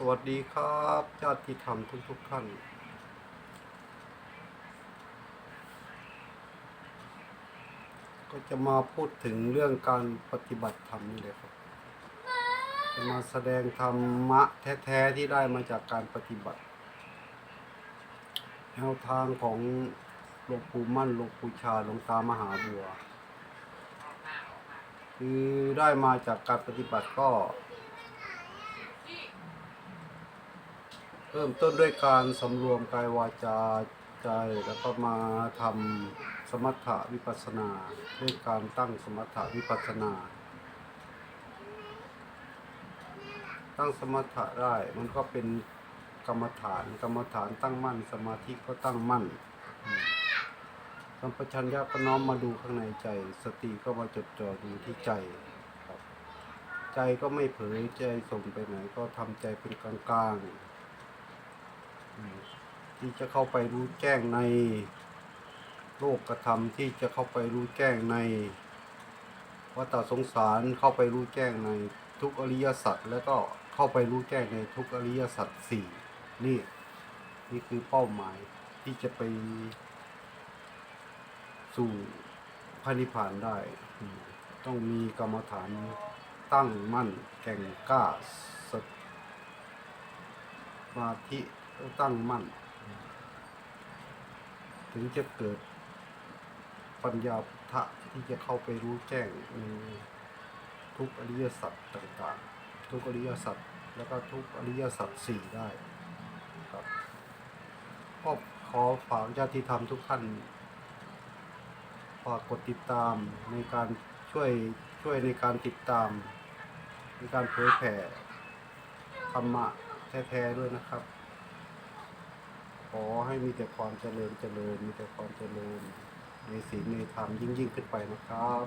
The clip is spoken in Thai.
สวัสดีครับญาติธรรมทุกทุกๆท่าน ก็จะมาพูดถึงเรื่องการปฏิบัติธรรมนี่เลยครับ จะมาแสดงธรรมะแท้ๆที่ได้มาจากการปฏิบัติ แนวทางของหลวงปู่มั่นหลวงปู่ชาหลวงตามหาบัว คือได้มาจากการปฏิบัติก็ เริ่มต้นด้วยการสำรวมกายวาจาใจแล้วก็มาทำสมถะวิปัสนาด้วยการตั้งสมถะวิปัสนา ตั้งสมถะได้มันก็เป็นกรรมฐานกรรมฐานตั้งมั่น สมาธิก็ตั้งมั่นสัมปชัญญะก็น้อมมาดูข้างในใจ สติก็มาจดจ่ออยู่ที่ใจใจก็ไม่เผยใจส่งไปไหนก็ทำใจเป็นกลางๆ ที่จะเข้าไปรู้แจ้งใน โลกกระทำที่จะเข้าไปรู้แจ้งในวัฏสงสารเข้าไปรู้แจ้งในทุกอริยสัจแล้วก็เข้าไปรู้แจ้งในทุกอริยสัจสี่นี่นี่คือเป้าหมายที่จะไปสู่พระนิพพานได้ ต้องมีกรรมฐานตั้งมั่นแก่งกล้าสติสมาธิ ตั้งมั่น ถึงจะเกิดปัญญาพุทธะที่จะเข้าไปรู้แจ้งในทุกอริยสัจต่างๆ ทุกอริยสัจแล้วก็ทุกอริยสัจสี่ได้ครับก็ขอฝากญาติธรรมทุกท่านฝากกดติดตามในการช่วยช่วยในการติดตาม ในการเผยแผ่ธรรมะแท้ๆด้วยนะครับ ขอให้มีแต่ความเจริญเจริญ มีแต่ความเจริญ ในศีลในธรรมยิ่งยิ่งขึ้นไปนะครับ